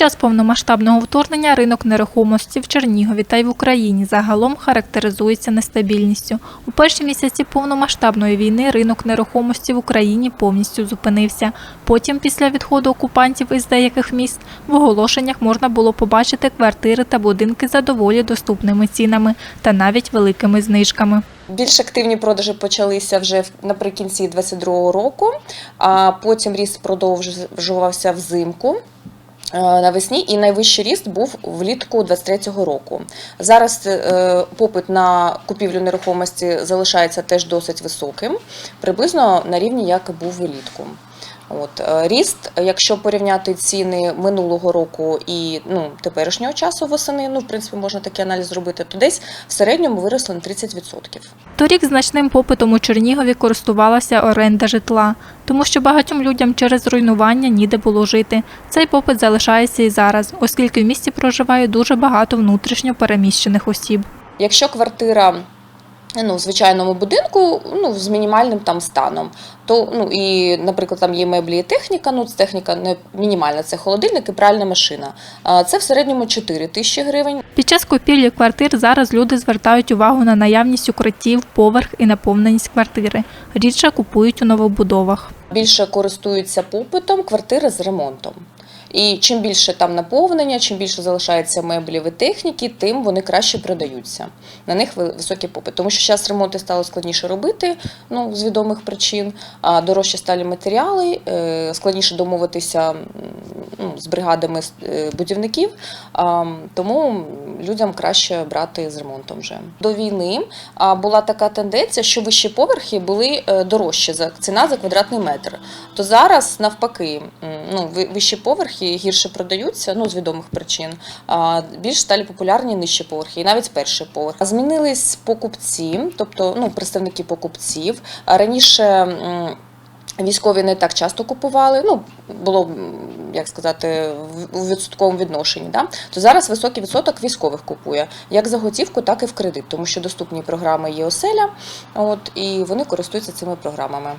час повномасштабного вторгнення ринок нерухомості в Чернігові та й в Україні загалом характеризується нестабільністю. У перші місяці повномасштабної війни ринок нерухомості в Україні повністю зупинився. Потім, після відходу окупантів із деяких міст, в оголошеннях можна було побачити квартири та будинки за доволі доступними цінами та навіть великими знижками. Більш активні продажі почалися вже наприкінці 2022 року, а потім ріст продовжувався взимку. Е, Навесні і найвищий ріст був влітку 23-го року. Зараз е, попит на купівлю нерухомості залишається теж досить високим, приблизно на рівні, як і був влітку. От е, ріст, якщо порівняти ціни минулого року і ну теперішнього часу восени, ну в принципі можна такий аналіз зробити, то десь в середньому виросли на 30%. Торік значним попитом у Чернігові користувалася оренда житла, тому що багатьом людям через руйнування ніде було жити. Цей попит залишається і зараз, оскільки в місті проживає дуже багато внутрішньо переміщених осіб. Якщо квартира ну, в звичайному будинку ну, з мінімальним там станом, то ну, і, наприклад, там є меблі і техніка, ну, техніка не мінімальна, це холодильник і пральна машина. Це в середньому 4 тисячі гривень. Під час купівлі квартир зараз люди звертають увагу на наявність укриттів, поверх і наповненість квартири. Рідше купують у новобудовах. Більше користуються попитом квартири з ремонтом. І чим більше там наповнення, чим більше залишається меблів і техніки, тим вони краще продаються. На них ви- високий попит. Тому що зараз ремонти стало складніше робити, ну з відомих причин. А дорожчі стали матеріали, е, складніше домовитися з бригадами е, будівників. Тому людям краще брати з ремонтом вже. До війни була така тенденція, що вищі поверхи були е, дорожчі за ціна за квадратний метр. То зараз навпаки, ну вищі поверхи гірше продаються, ну з відомих причин. Більш стали популярні нижчі поверхи, і навіть перший поверх. Змінились покупці, тобто ну представники покупців. Раніше. Військові не так часто купували, ну було як сказати у відсотковому відношенні. Да? То зараз високий відсоток військових купує як за готівку, так і в кредит, тому що доступні програми є оселя, от і вони користуються цими програмами.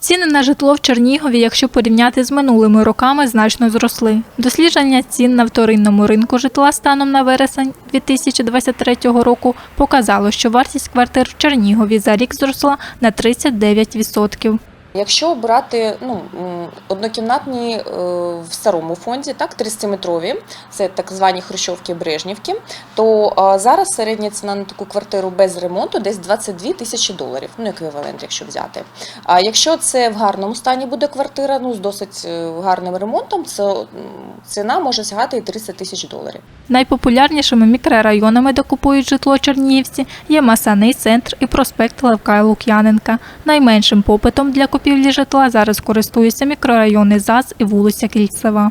Ціни на житло в Чернігові, якщо порівняти з минулими роками, значно зросли. Дослідження цін на вторинному ринку житла станом на вересень 2023 року показало, що вартість квартир в Чернігові за рік зросла на 39%. Якщо брати ну, однокімнатні е, в старому фонді, так, 30-метрові, це так звані хрущовки Брежнівки, то зараз середня ціна на таку квартиру без ремонту десь 22 тисячі доларів, ну еквівалент, якщо взяти. А якщо це в гарному стані буде квартира, ну з досить е, гарним ремонтом, це ціна може сягати і 30 тисяч доларів. Найпопулярнішими мікрорайонами, де купують житло чернігівці, є Масаний центр і проспект Левка Лук'яненка. Найменшим попитом для купівлі житла зараз користуються мікрорайони ЗАЗ і вулиця Кільцева.